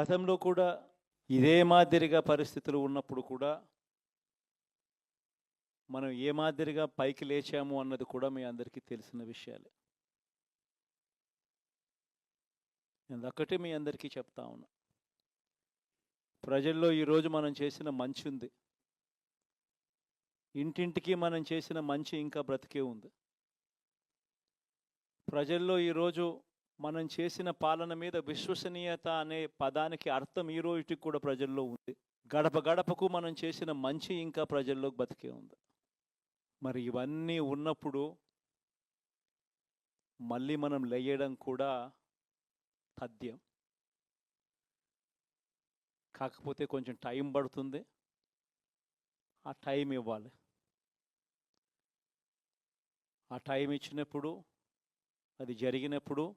గతంలో కూడా ఇదే మాదిరిగా పరిస్థితులు ఉన్నప్పుడు కూడా మనం ఏ మాదిరిగా పైకి లేచాము అన్నది కూడా మీ అందరికీ తెలిసిన విషయాలే. నేను ఒక్కటే మీ అందరికీ చెప్తా ఉన్నా. ప్రజల్లో ఈరోజు మనం చేసిన మంచి ఉంది. ఇంటింటికి మనం చేసిన మంచి ఇంకా బ్రతికే ఉంది. ప్రజల్లో ఈరోజు మనం చేసిన పాలన మీద విశ్వసనీయత అనే పదానికి అర్థం ఈ రోజుకి కూడా ప్రజల్లో ఉంది. గడప గడపకు మనం చేసిన మంచి ఇంకా ప్రజల్లో బతికే ఉంది. మరి ఇవన్నీ ఉన్నప్పుడు మళ్ళీ మనం లేయడం కూడా తథ్యం. కాకపోతే కొంచెం టైం పడుతుంది. ఆ టైం ఇవ్వాలి. ఆ టైం ఇచ్చినప్పుడు అది జరిగినప్పుడు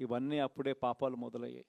ఇవన్నీ అప్పుడే పాపాలు మొదలయ్యాయి.